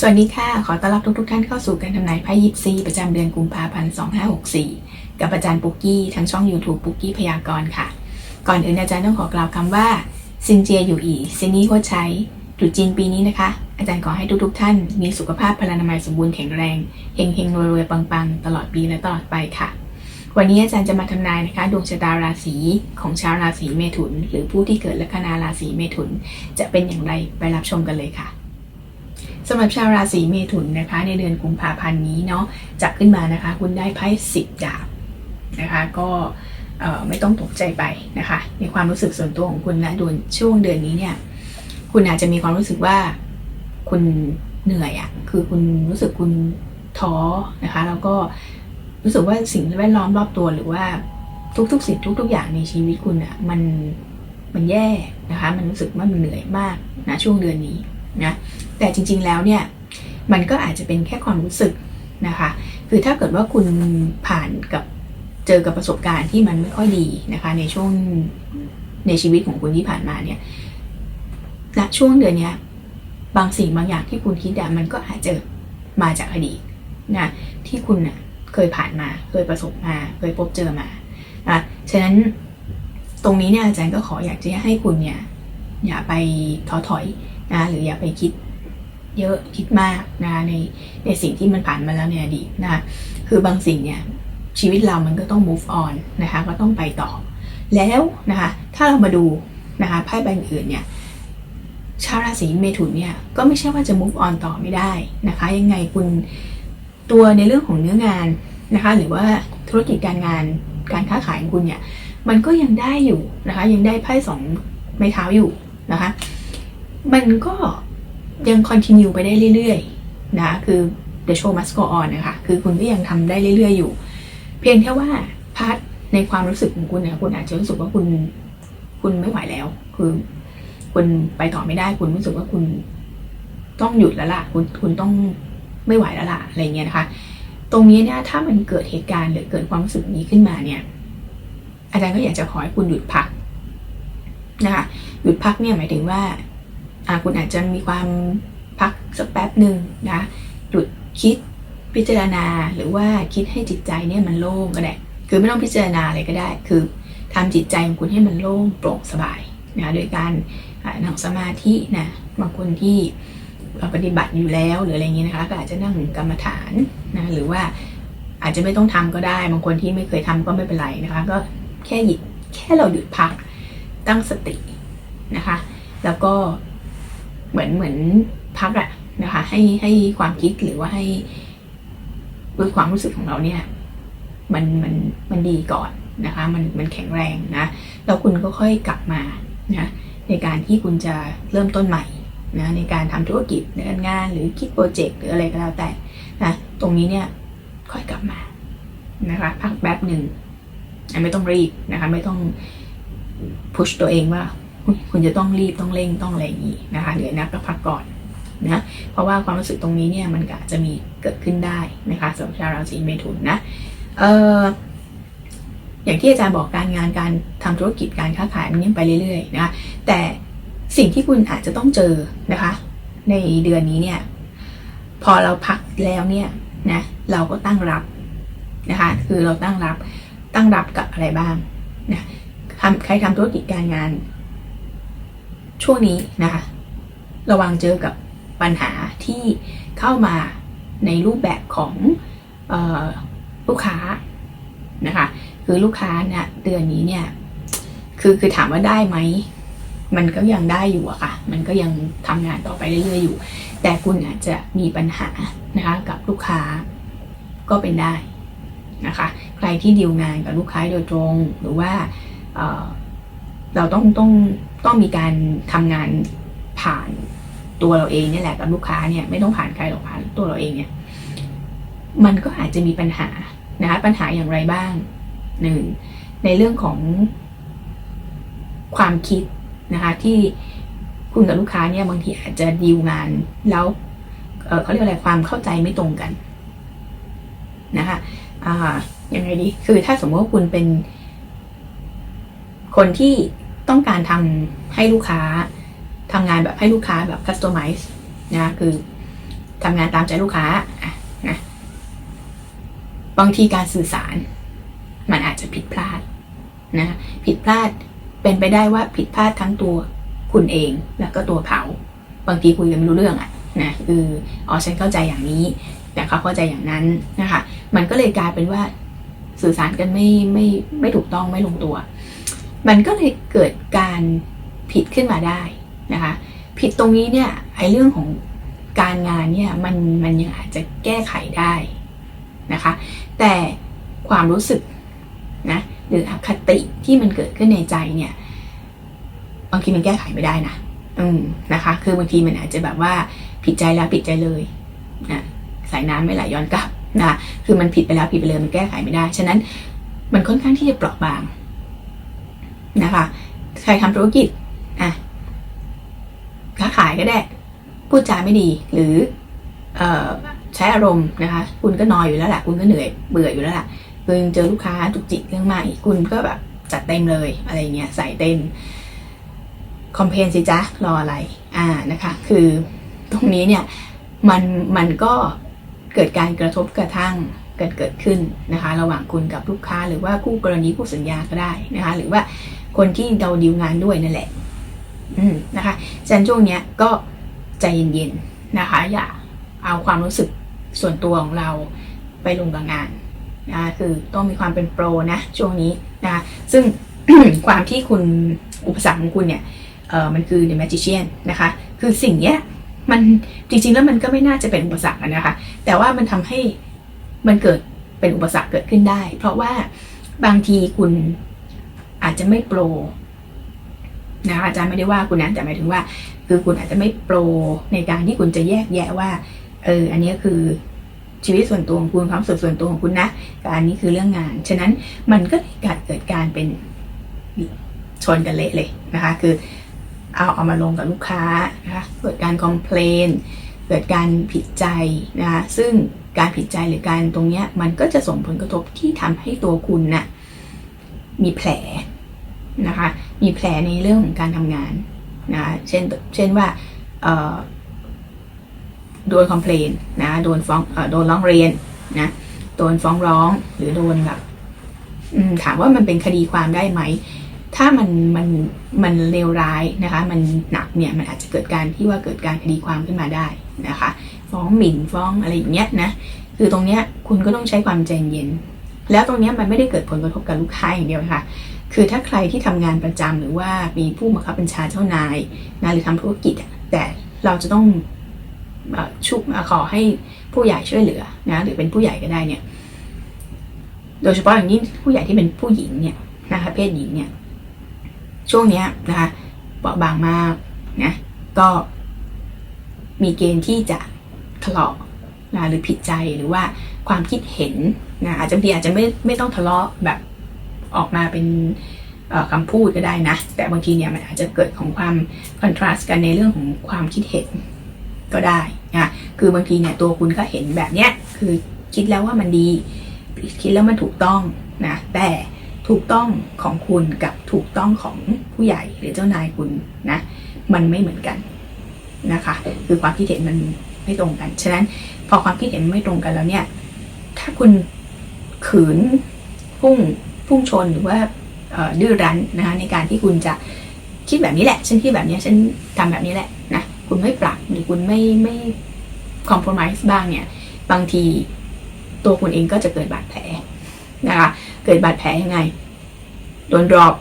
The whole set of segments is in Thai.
สวัสดีค่ะ ขอต้อนรับทุกทท่านเข้าสู่การทำนายไพ่ยิปซีประจำเดือนกุมภาพันธ์ 2564 กับอาจารย์ปุกกี้ทางช่อง YouTube ปุกกี้พยากรณ์ค่ะ ก่อนอื่นอาจารย์ต้องขอกล่าวคำว่าซินเจียอยู่อีซินนี้โคใช้ตรุษจีนปีนี้นะคะ อาจารย์ขอให้ทุกๆท่าน มีสุขภาพพลานามัยสมบูรณ์แข็งแรงเฮงเฮงรวยๆปังๆตลอดปีและตลอดไปค่ะ วันนี้อาจารย์จะมาทำนายนะคะ ดวงชะตาราศีของชาวราศีเมถุน หรือผู้ที่เกิดลัคนาราศีเมถุน จะเป็นอย่างไรไปรับชมกันเลยค่ะ สำหรับชาวราศีเมถุนนะคะ ในเดือนกุมภาพันธ์นี้เนาะจับขึ้นมานะคะ คุณได้ไพ่สิบดาบนะคะ ก็ไม่ต้องตกใจไปนะคะ ในความรู้สึกส่วนตัวของคุณนะดวนช่วงเดือนนี้เนี่ย คุณอาจจะมีความรู้สึกว่าคุณเหนื่อยอะ่ะคือคุณรู้สึกคุณท้อนะคะ แล้วก็รู้สึกว่าสิ่งแวดล้อมรอบตัวหรือว่าทุกๆสิ่งทุก ๆ อย่างในชีวิตคุณอะ่ะมันมันแย่นะคะ มันรู้สึกว่ามันเหนื่อยมากนะช่วงเดือนนี้ นะแต่จริงๆแล้วเนี่ยมันก็อาจจะเป็นแค่ความรู้สึกนะคะคือถ้าเกิดว่าคุณผ่านกับเจอกับประสบการณ์ที่มันไม่ค่อยดีนะคะในช่วงในชีวิตของคุณที่ผ่านมาเนี่ยณช่วงเดือนนี้บางสิ่งบางอย่างที่คุณคิดอะมันก็อาจจะมาจากอดีตนะที่คุณน่ะเคยผ่านมาเคยประสบมา เคยพบเจอมานะฉะนั้นตรงนี้เนี่ยอาจารย์ก็ขออยากจะให้คุณเนี่ยอย่าไปท้อถอย นะหรืออย่าไปคิดเยอะคิดมากนะในในสิ่งที่มันผ่านมาแล้วในอดีตนะคือบางสิ่งเนี่ยชีวิตเรามันก็ต้อง move on นะคะก็ต้องไปต่อ แล้วนะคะถ้าเรามาดูนะคะไพ่ใบอื่นเนี่ยชาวราศีเมถุนเนี่ยก็ไม่ใช่ว่าจะ move on ต่อไม่ได้นะคะ ยังไงคุณตัวในเรื่องของเนื้องานนะคะหรือว่าธุรกิจการงานการค้าขายของคุณเนี่ยมันก็ยังได้อยู่นะคะยังได้ไพ่สองไม้เท้าอยู่นะคะ มันก็ยังคอนติเนียไปได้เรื่อยๆนะคือ the show must go on นะคะคือคุณก็ยังทำได้เรื่อยๆอยู่ เพียงแค่ว่าพาร์ทในความรู้สึกของคุณเนี่ยคุณอาจจะรู้สึกว่าคุณ คุณไม่ไหวแล้ว คือ คุณไปต่อไม่ได้ คุณรู้สึกว่าคุณต้องหยุดแล้วล่ะ คุณคุณต้องไม่ไหวแล้วล่ะอะไรเงี้ยนะคะ ตรงนี้เนี่ยถ้ามันเกิดเหตุการณ์หรือเกิดความรู้สึกนี้ขึ้นมาเนี่ย อาจารย์ก็อยากจะขอให้คุณหยุดพักนะคะหยุดพักเนี่ยหมายถึงว่าอ่า คุณอาจจะมีความพักสักแป๊บหนึ่งนะหยุดคิดพิจารณาหรือว่าคิดให้จิตใจเนี่ยมันโล่งก็ได้ คือไม่ต้องพิจารณาอะไรก็ได้ คือทำจิตใจของคุณให้มันโล่งโปร่งสบายนะโดยการนั่งสมาธินะบางคนที่ปฏิบัติอยู่แล้วหรืออะไรเงี้ยนะคะก็อาจจะนั่งกรรมฐานนะหรือว่าอาจจะไม่ต้องทำก็ได้ บางคนที่ไม่เคยทำก็ไม่เป็นไรนะคะ ก็แค่หยิบแค่เราหยุดพักตั้งสตินะคะ แล้วก็ เหมือนเหมือนพักอะนะคะ ให้ให้ความคิดหรือว่าให้ด้วยความรู้สึกของเราเนี่ยมันมันมันดีก่อนนะคะ มันมันแข็งแรงนะแล้วคุณก็ค่อยกลับมานะในการที่คุณจะเริ่มต้นใหม่นะในการทำธุรกิจในการงานหรือคิดโปรเจกต์หรืออะไรก็แล้วแต่นะตรงนี้เนี่ยค่อยกลับมานะคะพักแป๊บหนึ่งไม่ต้องรีบนะคะ ไม่ต้องพุชตัวเองว่า คุณจะต้องรีบต้องเร่งต้องอะไรอย่างนี้นะคะเหลือนักก็พักก่อนนะเพราะว่าความรู้สึกตรงนี้เนี่ยมันก็อาจจะมีเกิดขึ้นได้นะคะสำหรับชาวราศีเมถุนนะเอออย่างที่อาจารย์บอกการงานการทำธุรกิจการค้าขายมันยังไปเรื่อยๆนะแต่สิ่งที่คุณอาจจะต้องเจอนะคะ ในเดือนนี้เนี่ยพอเราพักแล้วเนี่ยนะเราก็ตั้งรับนะคะคือเราตั้งรับตั้งรับกับอะไรบ้างนะทำใครทำธุรกิจการงาน ช่วงนี้นะคะ ระวังเจอกับปัญหาที่เข้ามาในรูปแบบของออลูกค้านะคะ คือลูกค้าเนี่ยเดือนนี้เนี่ยคือคือถามว่าได้ไหมมันก็ยังได้อยู่อะค่ะ มันก็ยังทำงานต่อไปเรื่อยๆอยู่ แต่คุณอาจจะมีปัญหานะคะกับลูกค้าก็เป็นได้นะคะ ใครที่ดีลงานกับลูกค้าโดยตรงหรือว่า เราต้องต้องต้องมีการทำงานผ่านตัวเราเองเนี่ยแหละกับลูกค้าเนี่ยไม่ต้องผ่านใครหรอกผ่านตัวเราเองเนี่ย มันก็อาจจะมีปัญหานะคะปัญหาอย่างไรบ้างหนึ่งในเรื่องของความคิดนะคะที่คุณกับลูกค้าเนี่ยบางทีอาจจะดีลงานแล้วเเขาเรียกอะไรความเข้าใจไม่ตรงกันนะคะอ่ายังไงดีคือถ้าสมมติว่าคุณเป็น คนที่ต้องการทำให้ลูกค้าทำงานแบบให้ลูกค้าแบบคัสตอมไมซ์นะคือทำงานตามใจลูกค้าอะนะบางทีการสื่อสาร มันอาจจะผิดพลาดนะผิดพลาดเป็นไปได้ว่าผิดพลาดทั้งตัวคุณเองแล้วก็ตัวเขาบางทีคุยกันไม่รู้เรื่องอะนะคืออ๋อฉันเข้าใจอย่างนี้ แต่เขาเข้าใจอย่างนั้นนะคะ มันก็เลยกลายเป็นว่าสื่อสารกันไม่ไม่ไม่ถูกต้องไม่ลงตัว มันก็เลยเกิดการผิดขึ้นมาได้นะคะ ผิดตรงนี้เนี่ยไอ้เรื่องของการงานเนี่ยมันมันยังอาจจะแก้ไขได้นะคะ แต่ความรู้สึกนะหรืออคติที่มันเกิดขึ้นในใจเนี่ยบางทีมันแก้ไขไม่ได้นะอืมนะคะ คือบางทีมันอาจจะแบบว่าผิดใจแล้วผิดใจเลยนะสายน้ำไม่ไหลย้อนกลับนะคือมันผิดไปแล้วผิดไปเลยมันแก้ไขไม่ได้ ฉะนั้นมันค่อนข้างที่จะเปราะบาง นะคะ ใครทำธุรกิจอะค้าขายก็ได้ พูดจาไม่ดีหรือเออใช้อารมณ์นะคะ คุณก็นอยอยู่แล้วแหละคุณก็เหนื่อยเบื่ออยู่แล้วแหละคือเจอลูกค้าจุกจิกเรื่องใหม่คุณก็แบบจัดเต็มเลยอะไรเงี้ยใส่เต็มคอมเพนสิจ๊ะรออะไรอ่านะคะ คือตรงนี้เนี่ยมันมันก็เกิดการกระทบกระทั่งเกิดเกิดขึ้นนะคะ ระหว่างคุณกับลูกค้าหรือว่าคู่กรณีคู่สัญญาก็ได้นะคะ หรือว่า คนที่เราดีลงานด้วยนั่นแหละ อืมนะคะฉะนั้นช่วงเนี้ยก็ใจเย็นๆนะคะ อย่าเอาความรู้สึกส่วนตัวของเราไปลงกับงานนะคือต้องมีความเป็นโปรนะช่วงนี้นะคะซึ่งความที่คุณอุปสรรคของคุณเนี่ยเออมันคือ the magician นะคะ คือสิ่งเนี้ยมันจริงๆแล้วมันก็ไม่น่าจะเป็นอุปสรรคนะคะ แต่ว่ามันทำให้มันเกิดเป็นอุปสรรคเกิดขึ้นได้ เพราะว่าบางทีคุณ อาจจะไม่โปรนะคะอาจารย์ไม่ได้ว่าคุณนะแต่หมายถึงว่า คือคุณอาจจะไม่โปรในการที่คุณจะแยกแยะว่า เออ อันนี้คือชีวิตส่วนตัวของคุณความสุขส่วนตัวของคุณนะกับอันนี้คือเรื่องงาน ฉะนั้นมันก็เกิดเกิดการเป็นชนกันเละเลยนะคะ คือเอาเอามาลงกับลูกค้านะคะเกิดการคอมเพลนเกิดการผิดใจนะคะซึ่งการผิดใจหรือการตรงเนี้ยมันก็จะส่งผลกระทบที่ทำให้ตัวคุณนะ่ะ มีแผลนะคะ มีแผลในเรื่องของการทำงานนะเช่น เช่นว่าโดนคอมเพลนนะ โดนฟ้องโดนร้องเรียนนะ โดนฟ้องร้องหรือโดนแบบถามว่ามันเป็นคดีความได้ไหม ถ้ามันมันมันเลวร้ายนะคะ มันหนักเนี่ย มันอาจจะเกิดการที่ว่าเกิดการคดีความขึ้นมาได้นะคะ ฟ้องหมิ่นฟ้องอะไรอย่างเงี้ยนะ คือตรงเนี้ยคุณก็ต้องใช้ความใจเย็น แล้วตรงนี้มันไม่ได้เกิดผลกระทบกับลูกค้าอย่างเดียวค่ะ คือถ้าใครที่ทำงานประจำหรือว่ามีผู้บังคับบัญชาเจ้านายนะหรือทำธุรกิจ แต่เราจะต้องชุบขอให้ผู้ใหญ่ช่วยเหลือนะหรือเป็นผู้ใหญ่ก็ได้เนี่ย โดยเฉพาะอย่างยิ่งผู้ใหญ่ที่เป็นผู้หญิงเนี่ยนะคะเพศหญิงเนี่ยช่วงเนี้ยนะคะเปราะบางมากนะก็มีเกณฑ์ที่จะทะเลาะนะหรือผิดใจหรือว่าความคิดเห็น นะอาจจะบางทีอาจจะไม่ไม่ต้องทะเลาะแบบออกมาเป็นคำพูดก็ได้นะ แต่บางทีเนี่ยมันอาจจะเกิดของความคอนทราสต์กันในเรื่องของความคิดเห็นก็ได้นะคือบางทีเนี่ยตัวคุณก็เห็นแบบเนี้ยคือคิดแล้วว่ามันดี คิดแล้วมันถูกต้องนะแต่ถูกต้องของคุณกับถูกต้องของผู้ใหญ่หรือเจ้านายคุณนะมันไม่เหมือนกันนะคะ คือความคิดเห็นมันไม่ตรงกัน ฉะนั้นพอความคิดเห็นไม่ตรงกันแล้วเนี่ย ถ้าคุณ ขืนพุ่งพุ่งชนหรือว่าดื้อรั้นนะคะในการที่คุณจะคิดแบบนี้แหละฉันคิดแบบนี้ฉันทำแบบนี้แหละนะคุณไม่ปรับหรือคุณไม่ไม่คอมเพลมไพร์บ้างเนี่ย บางทีตัวคุณเองก็จะเกิดบาดแผลนะคะ เกิดบาดแผลยังไง โดนดรอป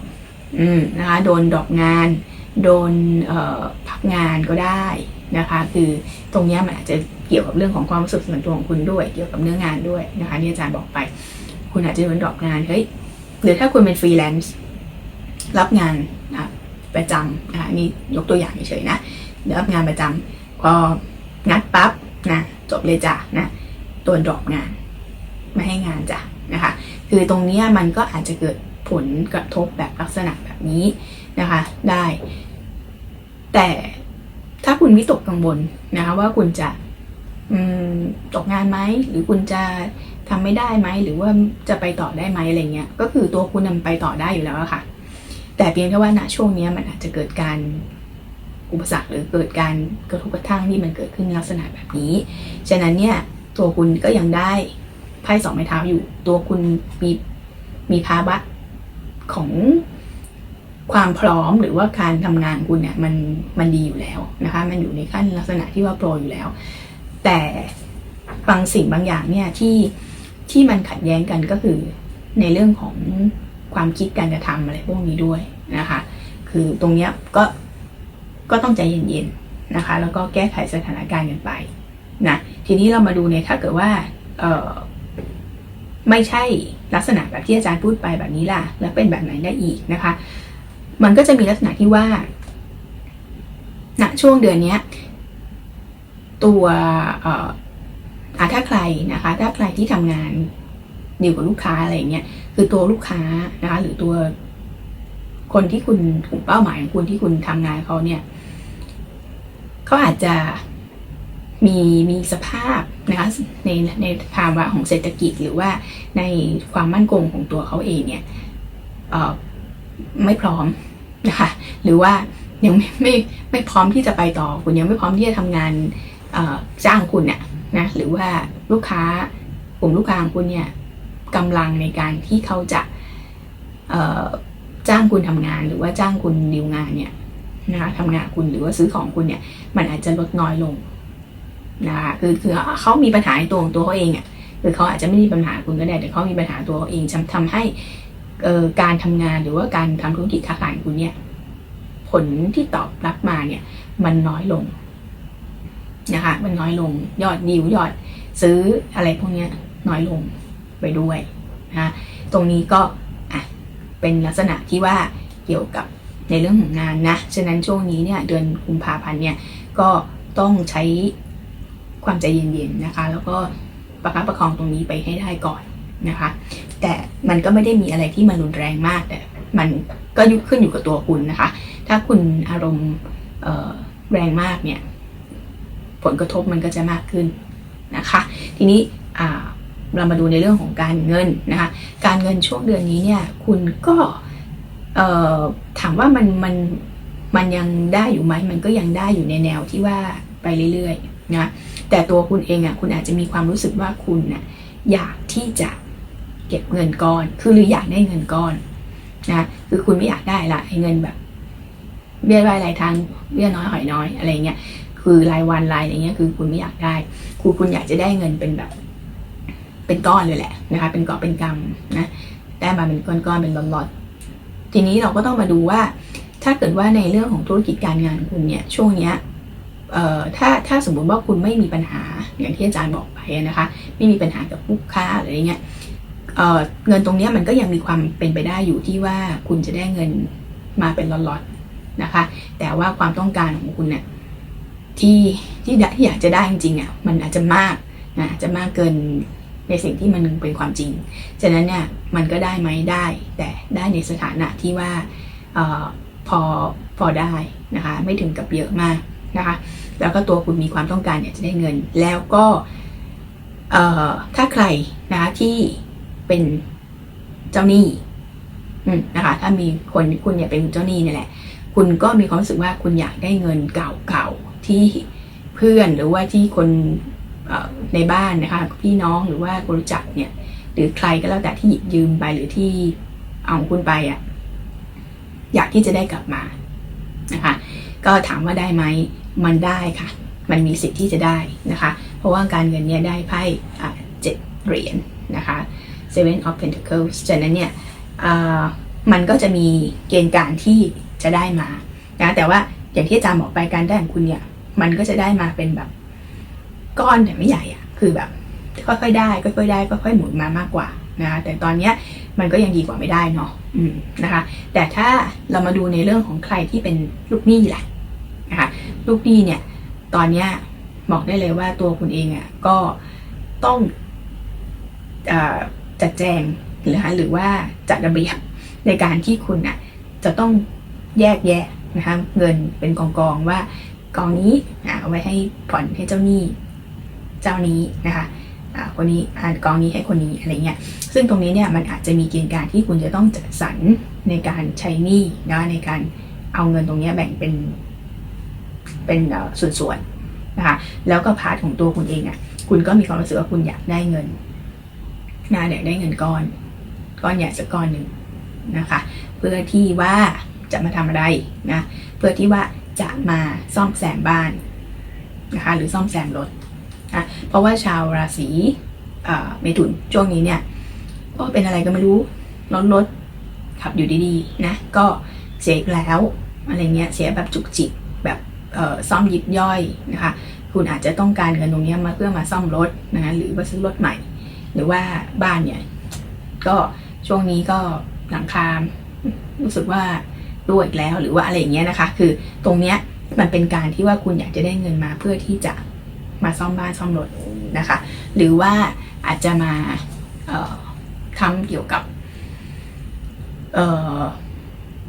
อืมนะคะโดนดรอปงาน โดนพักงานก็ได้ นะคะ คือตรงนี้มันอาจจะเกี่ยวกับเรื่องของความรู้สึกส่วนตัวของคุณด้วย เกี่ยวกับเนื้องานด้วยนะคะที่อาจารย์บอกไป คุณอาจจะโดนดรอปงานเฮ้ยหรือถ้าคุณเป็นฟรีแลนซ์รับงานนะประจำนะคะนี่ยกตัวอย่างเฉยๆนะรับงานประจำพอนัดปั๊บนะจบเลยจ้ะนะตัวดรอปงานไม่ให้งานจ้ะนะคะ คือตรงนี้มันก็อาจจะเกิดผลกระทบแบบลักษณะแบบนี้นะคะ ได้ แต่ ถ้าคุณวิตกกังวลนะคะว่าคุณจะตกงานไหมหรือคุณจะทำไม่ได้ไหมหรือว่าจะไปต่อได้ไหมอะไรเงี้ยก็คือตัวคุณนำไปต่อได้อยู่แล้วค่ะ แต่เพียงแค่ว่าณช่วงนี้มันอาจจะเกิดการอุปสรรคหรือเกิดการกระทบกระทั่งที่มันเกิดขึ้นลักษณะแบบนี้ ฉะนั้นเนี่ยตัวคุณก็ยังได้ไพ่สองไม้เท้าอยู่ ตัวคุณมีมีภาวะของ ความพร้อมหรือว่าการทำงานคุณเนี่ยมันมันดีอยู่แล้วนะคะ มันอยู่ในขั้นลักษณะที่ว่าโปรอยู่แล้ว แต่บางสิ่งบางอย่างเนี่ยที่ที่มันขัดแย้งกันก็คือในเรื่องของความคิดการกระทำอะไรพวกนี้ด้วยนะคะ คือตรงเนี้ยก็ก็ต้องใจเย็นๆนะคะ แล้วก็แก้ไขสถานการณ์กันไปนะทีนี้เรามาดูเนี่ยถ้าเกิดว่าเออไม่ใช่ลักษณะแบบที่อาจารย์พูดไปแบบนี้ล่ะ แล้วเป็นแบบไหนได้อีกนะคะ มันก็จะมีลักษณะที่ว่าณช่วงเดือนนี้ตัวอ่ออะถ้าใครนะคะ ถ้าใครที่ทำงานดีลกับลูกค้าอะไรอย่างเงี้ยคือตัวลูกค้านะคะ หรือตัวคนที่คุณถูกเป้าหมายของคุณที่คุณทำงานเขาเนี่ยเขาอาจจะมีมีสภาพนะคะในในภาวะของเศรษฐกิจหรือว่าในความมั่นคงของตัวเขาเองเนี่ยไม่พร้อม นะคะ หรือว่ายังไม่ไม่ไม่พร้อมที่จะไปต่อคุณยังไม่พร้อมที่จะทำงานจ้างคุณเนี่ยนะหรือว่าลูกค้ากลุ่มลูกค้าของคุณเนี่ยกำลังในการที่เขาจะจ้างคุณทำงาน หรือว่าจ้างคุณดีลงานเนี่ยนะคะทำงานคุณหรือว่าซื้อของคุณเนี่ย มันอาจจะลดน้อยลงนะคะคือคือเขามีปัญหาในตัวของตัวเขาเองอะคือเขาอาจจะไม่มีปัญหาคุณก็ได้แต่เขามีปัญหาตัวเขาเองทำให้ การทำงานหรือว่าการทำธุรกิจค้าขายคุณเนี่ย ผลที่ตอบรับมาเนี่ย มันน้อยลงนะคะ มันน้อยลงยอดดิวยอดซื้ออะไรพวกเนี้ยน้อยลงไปด้วยนะตรงนี้ก็อะเป็นลักษณะที่ว่าเกี่ยวกับในเรื่องของงานนะ ฉะนั้นช่วงนี้เนี่ยเดือนกุมภาพันธ์เนี่ยก็ต้องใช้ความใจเย็นๆนะคะ แล้วก็ประคับประคองตรงนี้ไปให้ได้ก่อนนะคะ แต่มันก็ไม่ได้มีอะไรที่มันรุนแรงมากแต่มันก็ยุขึ้นอยู่กับตัวคุณนะคะ ถ้าคุณอารมณ์แรงมากเนี่ยผลกระทบมันก็จะมากขึ้นนะคะ ทีนี้เรามาดูในเรื่องของการเงินนะคะ การเงินช่วงเดือนนี้เนี่ยคุณก็ถามว่ามันมันมันยังได้อยู่ไหมมันก็ยังได้อยู่ในแนวที่ว่าไปเรื่อยๆนะแต่ตัวคุณเองอะคุณอาจจะมีความรู้สึกว่าคุณน่ะอยากที่จะ เก็บเงินก้อน คือหรืออยากได้เงินก้อนนะคือคุณไม่อยากได้ละไอ้เงินแบบเบี้ยรายรายทางเบี้ยน้อยหอยน้อยอะไรเงี้ยคือรายวันรายอย่างเงี้ยคือคุณไม่อยากได้คือคุณอยากจะได้เงินเป็นแบบ เป็นก้อนเลยแหละนะคะ เป็นกอบเป็นกำนะได้มาเป็นก้อนๆเป็นล็อตๆทีนี้เราก็ต้องมาดูว่า ถ้าเกิดว่าในเรื่องของธุรกิจการงานคุณเนี่ย ช่วงเนี้ยเอ่อถ้าถ้าสมมุติว่าคุณไม่มีปัญหาอย่างที่อาจารย์บอกไปนะคะ ไม่มีปัญหากับลูกค้าอะไรเงี้ย เเงินตรงนี้มันก็ยังมีความเป็นไปได้อยู่ที่ว่าคุณจะได้เงินมาเป็นล็อตๆนะคะ แต่ว่าความต้องการของคุณเนี่ยที่ที่ที่อยากจะได้จริงๆอะมันอาจจะมากนะจะมากเกินในสิ่งที่มันเป็นความจริง ฉะนั้นเนี่ยมันก็ได้ไหมได้ แต่ได้ในสถานะที่ว่าออพอพอได้นะคะ ไม่ถึงกับเยอะมากนะคะ แล้วก็ตัวคุณมีความต้องการอยากจะได้เงิน แล้วก็ถ้าใครนะคะที่ เป็นเจ้าหนี้นะคะ ถ้ามีคนคุณอยากเป็นเจ้าหนี้นี่แหละ คุณก็มีความรู้สึกว่าคุณอยากได้เงินเก่าๆที่เพื่อนหรือว่าที่คนในบ้านนะคะ พี่น้องหรือว่าคนรู้จักเนี่ย หรือใครก็แล้วแต่ที่หยิบยืมไปหรือที่เอาคุณไปอะอยากที่จะได้กลับมานะคะ ก็ถามว่าได้ไหมมันได้ค่ะ มันมีสิทธิ์ที่จะได้นะคะ เพราะว่าการเงินเนี่ยได้ไพ่เจ็ดเหรียญนะคะ seven of pentacles จากนั้นเนี่ยมันก็จะมีเกณฑ์การที่จะได้มานะแต่ว่าอย่างที่อาจารย์บอกไปการได้ของคุณเนี่ย มันก็จะได้มาเป็นแบบก้อนแต่ไม่ใหญ่อะคือแบบ ค่อยๆได้ค่อยๆได้ค่อยๆหมุนมามากกว่านะคะแต่ตอนเนี้ยมันก็ยังดีกว่าไม่ได้เนาะอืมนะคะ แต่ถ้าเรามาดูในเรื่องของใครที่เป็นลูกหนี้แหละนะคะลูกหนี้เนี่ย ตอนเนี้ยบอกได้เลยว่าตัวคุณเองอะ่ะก็ต้องอ จัดแจงหรือหรือว่าจัดระเบียบในการที่คุณอะจะต้องแยกแยะนะคะเงินเป็นกองกองว่ากองนี้เอาไว้ให้ผ่อนให้เจ้าหนี้เจ้านี้นะคะคนนี้กองนี้ให้คนนี้อะไรเงี้ยซึ่งตรงนี้เนี่ยมันอาจจะมีเกณฑ์การที่คุณจะต้องจัดสรรในการใช้หนี้นะในการเอาเงินตรงนี้แบ่งเป็นเป็นส่วนๆนะคะแล้วก็พาร์ทของตัวคุณเองอะ่ะคุณก็มีความรู้สึกว่าคุณอยากได้เงิน นะอยากได้เงินก้อน ก้อนใหญ่สักก้อนหนึ่งนะคะ เพื่อที่ว่าจะมาทำอะไรนะเพื่อที่ว่าจะมาซ่อมแซมบ้านนะคะหรือซ่อมแซมรถนะเพราะว่าชาวราศีเมถุนช่วงนี้เนี่ยก็เป็นอะไรก็ไม่รู้รถรถขับอยู่ดีๆนะก็เสียอีกแล้วอะไรเงี้ยเสียแบบจุกจิกแบบซ่อมยิบย่อยนะคะ คุณอาจจะต้องการเงินตรงนี้มาเพื่อมาซ่อมรถนะคะหรือว่าซื้อรถใหม่ หรือว่าบ้านเนี่ย ก็ช่วงนี้ก็หลังคารู้สึกว่ารั่วอีกแล้วหรือว่าอะไรอย่างเงี้ยนะคะ คือตรงเนี้ยมันเป็นการที่ว่าคุณอยากจะได้เงินมาเพื่อที่จะมาซ่อมบ้านซ่อมรถนะคะ หรือว่าอาจจะมาทำเกี่ยวกับ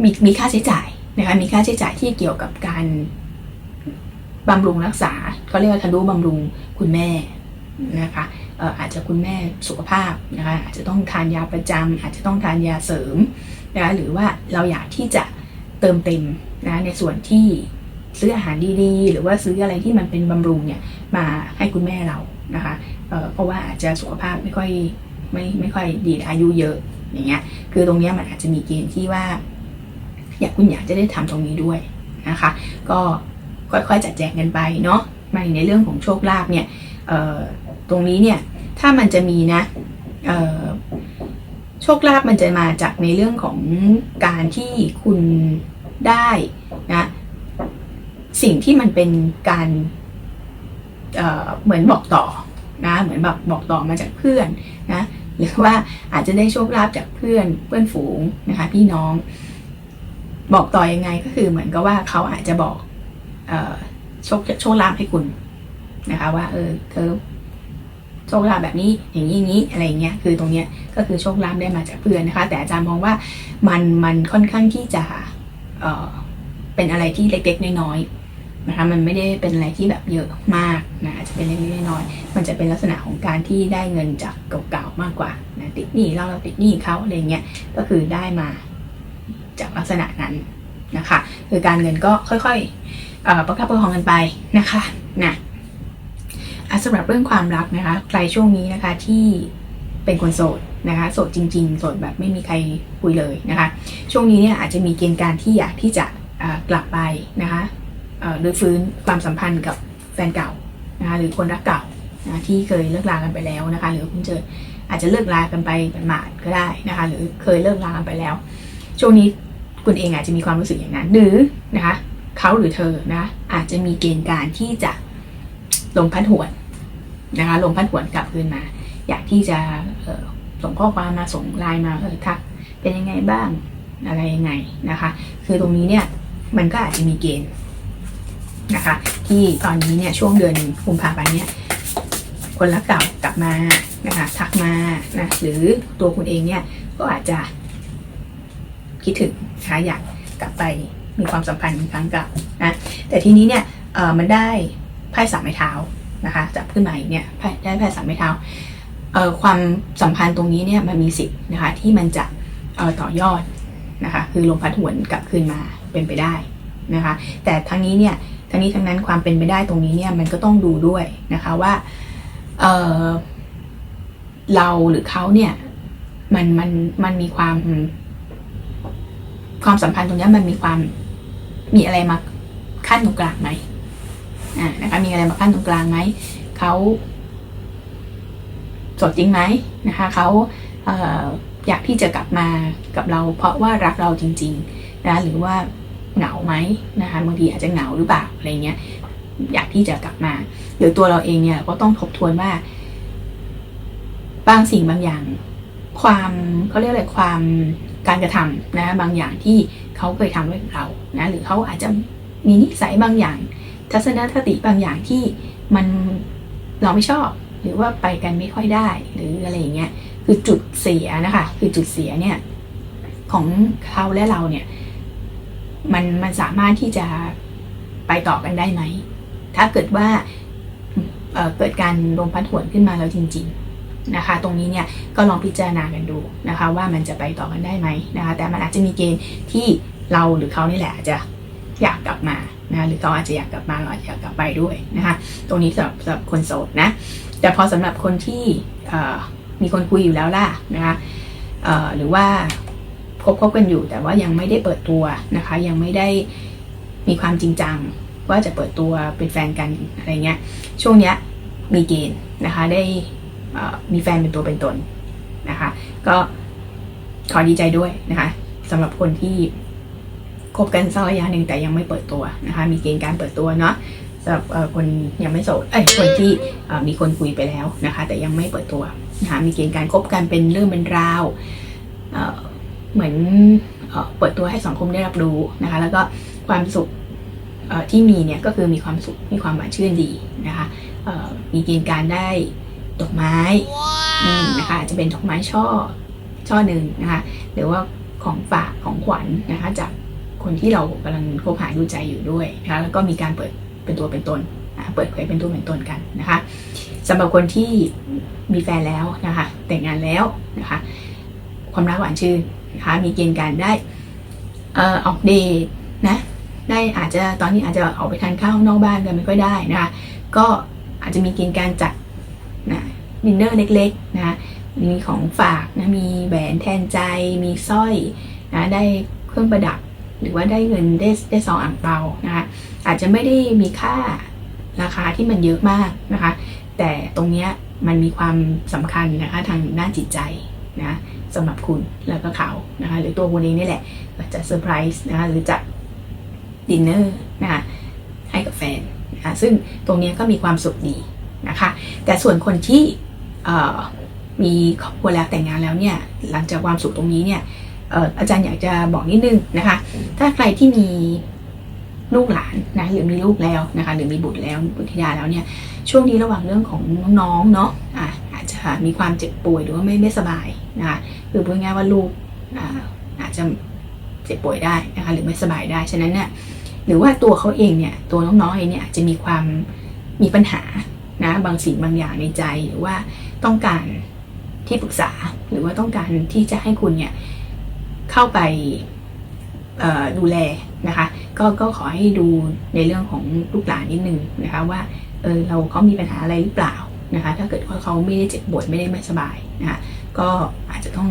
มีมีค่าใช้จ่ายนะคะมีค่าใช้จ่ายที่เกี่ยวกับการบำรุงรักษาเขาเรียกว่าทะลุบำรุงคุณแม่ นะคะอาจจะคุณแม่สุขภาพนะคะอาจจะต้องทานยาประจำอาจจะต้องทานยาเสริมนะคะหรือว่าเราอยากที่จะเติมเต็มนะในส่วนที่ซื้ออาหารดีๆ หรือว่าซื้ออะไรที่มันเป็นบำรุงเนี่ยมาให้คุณแม่เรานะคะเเพราะว่าอาจจะสุขภาพไม่ค่อยไม่ไม่ค่อยดีอายุเยอะอย่างเงี้ยคือตรงเนี้ยมันอาจจะมีเกณฑ์ที่ว่า อยากคุณอยากจะได้ทำตรงนี้ด้วยนะคะ ก็ค่อยๆจัดแจงกันไปเนาะมาในเรื่องของโชคลาภเนี่ยเอ่อ ตรงนี้เนี่ยถ้ามันจะมีนะโชคลาภมันจะมาจากในเรื่องของการที่คุณได้นะสิ่งที่มันเป็นการเเหมือนบอกต่อนะเหมือนแบบบอกต่อมาจากเพื่อนนะหรือว่าอาจจะได้โชคลาภจากเพื่อนเพื่อนฝูงนะคะพี่น้อง บอกต่อยังไงก็คือเหมือนกับว่าเขาอาจจะบอกโชคโชคลาภให้คุณนะคะว่าเออเธอ โชคลาภแบบนี้อย่างนี้อย่างนี้อะไรเงี้ยคือตรงเนี้ยก็คือโชคลาภได้มาจากเพื่อนนะคะ แต่อาจารย์มองว่ามันมันค่อนข้างที่จะเออเป็นอะไรที่เล็กๆน้อยๆนะคะมันไม่ได้เป็นอะไรที่แบบเยอะมากนะจะเป็นเล็กๆน้อยๆมันจะเป็นลักษณะของการที่ได้เงินจากเก่าๆมากกว่านะติดหนี้เราเราติดหนี้เขาอะไรเงี้ยก็คือได้มาจากลักษณะนั้นนะคะ คือการเงินก็ค่อยๆเอ่อประคับประคองกันไปนะคะนะ สำหรับเรื่องความรักนะคะ ใครช่วงนี้นะคะที่เป็นคนโสดนะคะ โสดจริง ๆ โสดแบบไม่มีใครคุยเลยนะคะ ช่วงนี้เนี่ยอาจจะมีเกณฑ์การที่อยากที่จะกลับไปนะคะหรือฟื้นความสัมพันธ์กับแฟนเก่านะคะหรือคนรักเก่านะที่เคยเลิกลากันไปแล้วนะคะ หรือคุณเจออาจจะเลิกลากันไปหมาดก็ได้นะคะ หรือเคยเลิกลากันไปแล้ว ช่วงนี้คุณเองอาจจะมีความรู้สึกอย่างนั้น หรือนะคะเขาหรือเธอนะอาจจะมีเกณฑ์การที่จะ ลงพัดหวนนะคะลงพัดหวนกลับคืนมา อยากที่จะส่งข้อความมาส่งไลน์มาเออทักเป็นยังไงบ้างอะไรยังไงนะคะ คือตรงนี้เนี่ยมันก็อาจจะมีเกณฑ์นะคะ ที่ตอนนี้เนี่ยช่วงเดือนกุมภาพันธ์เนี่ยคนรักเก่ากลับมานะคะทักมานะหรือตัวคุณเองเนี่ยก็อาจจะคิดถึงนะคะอยากกลับไปมีความสัมพันธ์ครั้งเก่านะแต่ทีนี้เนี่ยเออมันได้ ไพ่สามไม้เท้านะคะจับขึ้นมาอีกเนี่ยไพ่ได้ไพ่สามไม้เท้าเอ่อความสัมพันธ์ตรงนี้เนี่ยมันมีสิทธิ์นะคะที่มันจะเอ่อต่อยอดนะคะคือลมพัดหวนกลับคืนมาเป็นไปได้นะคะแต่ทั้งนี้เนี่ยทั้งนี้ทั้งนั้นความเป็นไปได้ตรงนี้เนี่ยมันก็ต้องดูด้วยนะคะว่าเออเราหรือเขาเนี่ยมันมันมันมีความ ความสัมพันธ์ตรงนี้มันมีความมีอะไรมาขั้นตรงกลางไหม อ่านะคะมีอะไรมาขั้นตรงกลางไหมเขาสดจริงไหมนะคะเขาเอ่ออยากที่จะกลับมากับเรา เพราะว่ารักเราจริงๆนะหรือว่าเหงาไหมนะคะบางทีอาจจะเหงาหรือเปล่าอะไรเงี้ยอยากที่จะกลับมาหรือตัวเราเองเนี่ยก็ต้องทบทวนว่า บางสิ่งบางอย่าง ความเขาเรียกอะไรความการกระทำนะบางอย่างที่เขาเคยทำไว้กับเรานะหรือเขาอาจจะมีนิสัยบางอย่าง ทัศนคติบางอย่างที่มันเราไม่ชอบ หรือว่าไปกันไม่ค่อยได้หรืออะไรอย่างเงี้ยคือจุดเสียนะคะ คือจุดเสียเนี่ยของเขาและเราเนี่ย มันมันสามารถที่จะไปต่อกันได้ไหม ถ้าเกิดว่าเเกิดการลมพัดหวนขึ้นมาแล้วจริง ๆนะคะ ตรงนี้เนี่ยก็ลองพิจารณากันดูนะคะ ว่ามันจะไปต่อกันได้ไหมนะคะ แต่มันอาจจะมีเกณฑ์ที่เราหรือเขานี่แหละจะอยากกลับมา นะหรือเขาอาจจะอยากกลับมาเราอาจจะอยากกลับไปด้วยนะคะตรงนี้สำหรับสำหรับคนโสดนะแต่พอสำหรับคนที่มีคนคุยอยู่แล้วล่ะนะคะหรือว่าคบคบกันอยู่แต่ว่ายังไม่ได้เปิดตัวนะคะ ยังไม่ได้มีความจริงจังว่าจะเปิดตัวเป็นแฟนกันอะไรเงี้ยช่วงเนี้ยมีเกณฑ์นะคะได้มีแฟนเป็นตัวเป็นตนนะคะ ก็ขอดีใจด้วยนะคะสำหรับคนที่ คบกันสักระยะหนึ่งแต่ยังไม่เปิดตัวนะคะ มีเกณฑ์การเปิดตัวเนาะสำหรับคนยังไม่โสดเอ้ยคนที่มีคนคุยไปแล้วนะคะ แต่ยังไม่เปิดตัวนะคะมีเกณฑ์การคบกันเป็นเรื่องเป็นราวเหมือนเปิดตัวให้สังคมได้รับรู้นะคะ แล้วก็ความสุขที่มีเนี่ยก็คือมีความสุขมีความหวานชื่นดีนะคะมีเกณฑ์การได้ดอกไม้นะคะอาจจะเป็นดอกไม้ช่อช่อหนึ่งนะคะหรือว่าของฝากของขวัญนะคะจาก คนที่เรากำลังคบหาดูใจอยู่ด้วยนะคะแล้วก็มีการเปิดเป็นตัวเป็นตนเปิดเผยเป็นตัวเป็นตนกันนะคะสำหรับคนที่มีแฟนแล้วนะคะแต่งงานแล้วนะคะความรักหวานชื่นนะคะมีเกณฑ์การได้เอ่อออกเดทนะได้อาจจะตอนนี้อาจจะออกไปทานข้าวนอกบ้านกันไม่ค่อยได้นะคะก็อาจจะมีเกณฑ์การจัดนะดินเนอร์เล็กๆนะคะมีของฝากนะมีแหวนแทนใจมีสร้อยนะได้เครื่องประดับ หรือว่าได้เงินได้ได้ซองอ่างเปานะคะอาจจะไม่ได้มีค่าราคาที่มันเยอะมากนะคะ แต่ตรงเนี้ยมันมีความสำคัญนะคะทางด้านจิตใจนะสำหรับคุณแล้วก็เขานะคะหรือตัวคุณเองนี่แหละจะเซอร์ไพรส์นะคะหรือจะดินเนอร์นะคะให้กับแฟนนะคะซึ่งตรงเนี้ยก็มีความสุขดีนะคะ แต่ส่วนคนที่เอ่อมีครอบครัวแล้วแต่งงานแล้วเนี่ยหลังจากความสุขตรงนี้เนี่ย อ่ออาจารย์อยากจะบอกนิดนึงนะคะ ถ้าใครที่มีลูกหลานนะหรือมีลูกแล้วนะคะ หรือมีบุตรแล้วบุตรธิดาแล้วเนี่ย ช่วงนี้ระหว่างเรื่องของน้องๆเนาะอะอาจจะมีความเจ็บป่วยหรือว่าไม่ไม่สบายนะคะคือพูดง่ายๆว่าลูกอ่าอาจจะเจ็บป่วยได้นะคะหรือไม่สบายได้ฉะนั้นเนี่ยหรือว่าตัวเขาเองเนี่ยตัวน้องๆเองเนี่ยอาจจะมีความมีปัญหานะบางสิ่งบางอย่างในใจหรือว่าต้องการที่ปรึกษาหรือว่าต้องการที่จะให้คุณเนี่ย เข้าไปดูแลนะคะ ก็ก็ขอให้ดูในเรื่องของลูกหลานนิดนึงนะคะว่าเออเราเขามีปัญหาอะไรหรือเปล่านะคะ ถ้าเกิดว่าเขาไม่ได้เจ็บปวยไม่ได้ไม่สบายนะคะก็อาจจะต้อง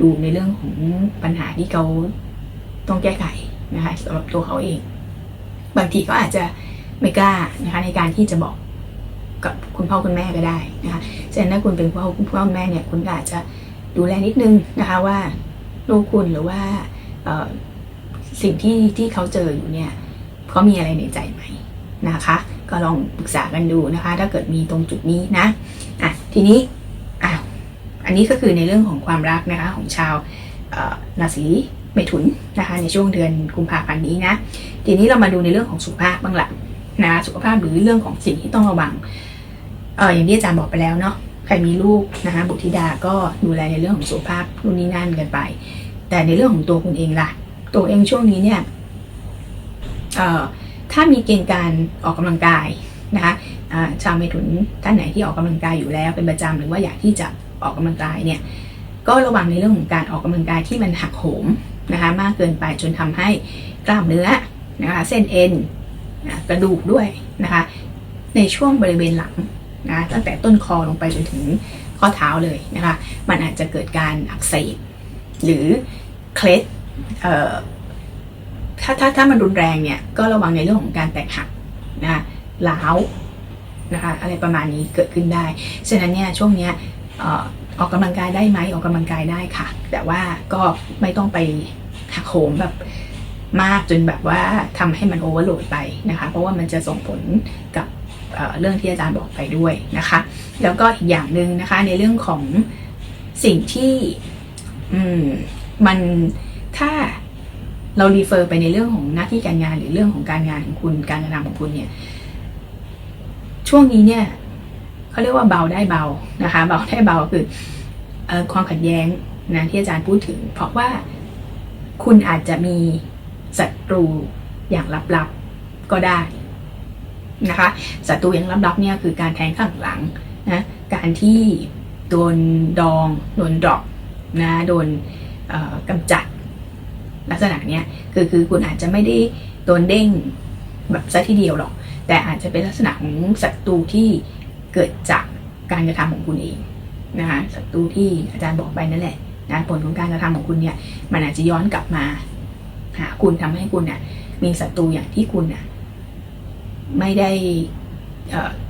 ดูในเรื่องของปัญหาที่เขาต้องแก้ไขนะคะสำหรับตัวเขาเอง บางทีก็อาจจะไม่กล้านะคะในการที่จะบอกกับคุณพ่อคุณแม่ก็ได้นะคะฉะนั้นถ้าคุณเป็นพ่อคุณพ่อคุณแม่เนี่ยคุณก็อาจจะดูแลนิดนึงนะคะว่า ลูกคุณหรือว่าสิ่งที่ที่เขาเจออยู่เนี่ยเขามีอะไรในใจไหมนะคะ ก็ลองปรึกษากันดูนะคะ ถ้าเกิดมีตรงจุดนี้นะอะทีนี้อะอันนี้ก็คือในเรื่องของความรักนะคะของชาวราศีเมถุนนะคะในช่วงเดือนกุมภาพันธ์นี้นะทีนี้เรามาดูในเรื่องของสุขภาพบ้างละนะสุขภาพหรือเรื่องของสิ่งที่ต้องระวังเอออย่างที่อาจารย์บอกไปแล้วเนาะ ใครมีลูกนะคะบุตรธิดาก็ดูแลในเรื่องของสุขภาพนู่นนี่นั่นกันไป แต่ในเรื่องของตัวคุณเองล่ะ ตัวเองช่วงนี้เนี่ยถ้ามีเกณฑ์การออกกำลังกายนะคะชาวเมถุนท่านไหนที่ออกกำลังกายอยู่แล้วเป็นประจำหรือว่าอยากที่จะออกกำลังกายเนี่ยก็ระวังในเรื่องของการออกกำลังกายที่มันหักโหมนะคะมากเกินไปจนทำให้กล้ามเนื้อนะคะเส้นเอ็นกระดูกด้วยนะคะในช่วงบริเวณหลัง นะตั้งแต่ต้นคอลงไปจนถึงข้อเท้าเลยนะคะมันอาจจะเกิดการอักเสบหรือเคล็ดถ้าถ้าถ้ามันรุนแรงเนี่ยก็ระวังในเรื่องของการแตกหักนะล้าวนะคะอะไรประมาณนี้เกิดขึ้นได้ ฉะนั้นเนี่ยช่วงเนี้ยออออกกำลังกายได้ไหมออกกำลังกายได้ค่ะ แต่ว่าก็ไม่ต้องไปหักโหมแบบมากจนแบบว่าทำให้มันโอเวอร์โหลดไปนะคะ เพราะว่ามันจะส่งผลกับ เเรื่องที่อาจารย์บอกไปด้วยนะคะ แล้วก็อีกอย่างหนึ่งนะคะในเรื่องของสิ่งที่มมันถ้าเรารีเฟอร์ไปในเรื่องของหน้าที่การงานหรือเรื่องของการงานของคุณการกระทำของคุณเนี่ย ช่วงนี้เนี่ยเขาเรียกว่าเบาได้เบานะคะ เบาได้เบาคือเออความขัดแย้งนะที่อาจารย์พูดถึง เพราะว่าคุณอาจจะมีศัตรูอย่างลับๆก็ได้ นะคะศัตรูอย่างลับๆเนี่ยคือการแทงข้างหลังนะการที่โดนดองโดนดรอปนะโดนเอ่อกำจัดลักษณะเนี้ยคือคือคุณอาจจะไม่ได้โดนเด้งแบบซะทีเดียวหรอก แต่อาจจะเป็นลักษณะของศัตรูที่เกิดจากการกระทำของคุณเองนะคะศัตรูที่อาจารย์บอกไปนั่นแหละนะผลของการกระทำของคุณเนี่ยมันอาจจะย้อนกลับมาหาคุณทำให้คุณเนี่ยมีศัตรูอย่างที่คุณเนี่ย ไม่ได้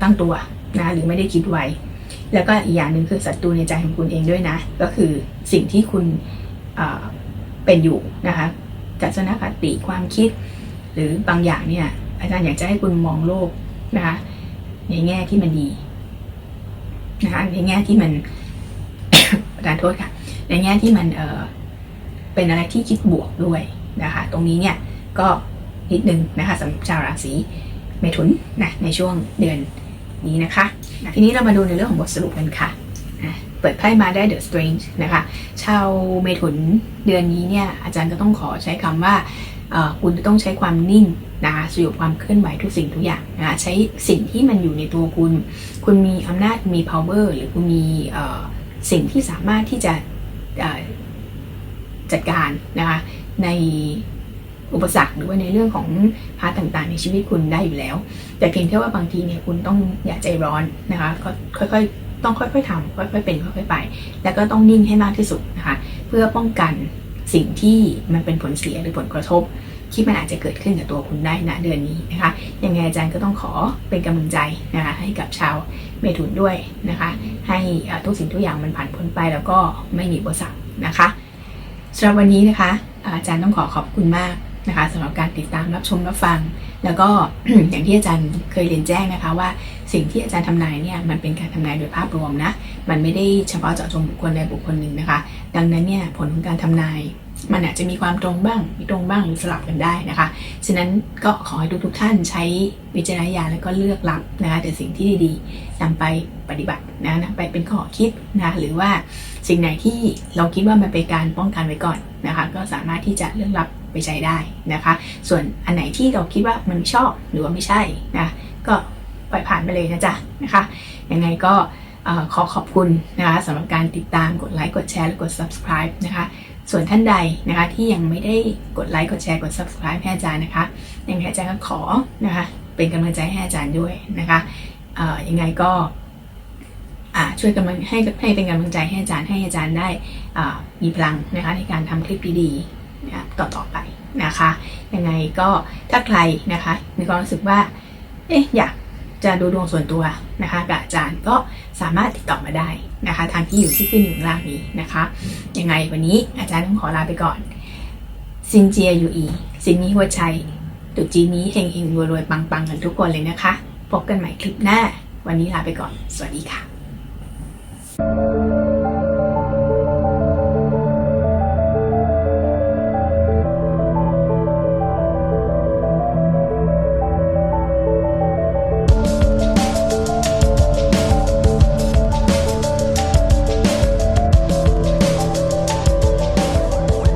ตั้งตัวนะหรือไม่ได้คิดไว้ แล้วก็อีกอย่างหนึ่งคือศัตรูในใจของคุณเองด้วยนะ ก็คือสิ่งที่คุณเอ่อเป็นอยู่นะคะจัศนคติความคิด หรือบางอย่างเนี่ยอาจารย์อยากจะให้คุณมองโลกนะคะในแง่ที่มันดีนะคะในแง่ที่มันประทานโทษค่ะในแง่ที่มันเออเป็นอะไรที่คิดบวกด้วยนะคะ ตรงนี้เนี่ยก็นิดนึงนะคะสำหรับชาวราศี เมถุนนะในช่วงเดือนนี้นะคะนะทีนี้เรามาดูในเรื่องของบทสรุปกันค่ะอะเปิดไพ่มาได้ The Strange นะคะชาวเมถุนเดือนนี้เนี่ยอาจารย์ก็ต้องขอใช้คำว่าคุณจะต้องใช้ความนิ่งนะคะสยบความเคลื่อนไหวทุกสิ่งทุกอย่างนะคะใช้สิ่งที่มันอยู่ในตัวคุณ คุณมีอำนาจมี power หรือคุณมีสิ่งที่สามารถที่จะจัดการนะคะใน อุปสรรคหรือว่าในเรื่องของพาร์ทต่างๆ ในชีวิตคุณได้อยู่แล้ว แต่เพียงแค่ว่าบางทีเนี่ยคุณต้องอย่าใจร้อนนะคะก็ค่อยๆต้องค่อยๆทำค่อยๆเป็นค่อยๆไป แล้วก็ต้องนิ่งให้มากที่สุดนะคะเพื่อป้องกันสิ่งที่มันเป็นผลเสียหรือผลกระทบที่มันอาจจะเกิดขึ้นกับตัวคุณได้ณเดือนนี้นะคะยังไงอาจารย์ก็ต้องขอเป็นกำลังใจนะคะให้กับชาวเมถุนด้วยนะคะให้ทุกสิ่งทุกอย่างมันผ่านพ้นไปแล้วก็ไม่มีอุปสรรคนะคะสำหรับวันนี้นะคะอาจารย์ต้องขอขอบคุณมาก นะคะสำหรับการติดตามรับชมรับฟัง แล้วก็อย่างที่อาจารย์เคยเรียนแจ้งนะคะว่าสิ่งที่อาจารย์ทำนายเนี่ยมันเป็นการทำนายโดยภาพรวมนะมันไม่ได้เฉพาะเจาะจงบุคคลใดบุคคลหนึ่งนะคะ ดังนั้นเนี่ยผลของการทำนาย มันอาจจะมีความตรงบ้างไม่ตรงบ้างหรือสลับกันได้นะคะฉะนั้นก็ขอให้ทุกๆท่านใช้วิจารณญาณแล้วก็เลือกรับนะคะแต่สิ่งที่ดีๆนำไปปฏิบัตินะนำไปเป็นข้อคิดนะหรือว่าสิ่งไหนที่เราคิดว่ามันเป็นการป้องกันไว้ก่อนนะคะ ก็สามารถที่จะเลือกรับ ไปใช้ได้นะคะ ส่วนอันไหนที่เราคิดว่ามันไม่ชอบหรือว่าไม่ใช่นะก็ปล่อยผ่านไปเลยนะจ๊ะนะคะยังไงก็ขอขอบคุณนะคะสำหรับการติดตามกดไลค์กดแชร์และกด subscribe นะคะส่วนท่านใดนะคะที่ยังไม่ได้กดไลค์กดแชร์กด subscribe ให้อาจารย์นะคะยังไงอาจารย์ก็ขอนะคะเป็นกำลังใจให้อาจารย์ด้วยนะคะเอ่อยังไงก็ช่วยกำลังให้ให้เป็นกำลังใจให้อาจารย์ให้อาจารย์ได้มีพลังนะคะในการทำคลิปดีๆ นะคะต่อไปนะคะยังไงก็ถ้าใครนะคะมีความรู้สึกว่าเอ๊ะอยากจะดูดวงส่วนตัวนะคะกับอาจารย์ก็สามารถติดต่อมาได้นะคะ ทางที่อยู่ที่ขึ้นอยู่ข้างล่างนี้นะคะยังไงวันนี้อาจารย์ต้องขอลาไปก่อนซินเจียยูอีซินนี้หัวใจตุจีนนี้เฮงเฮงรวยรวยปังปังกันทุกคนเลยนะคะ พบกันใหม่คลิปหน้า วันนี้ลาไปก่อน สวัสดีค่ะ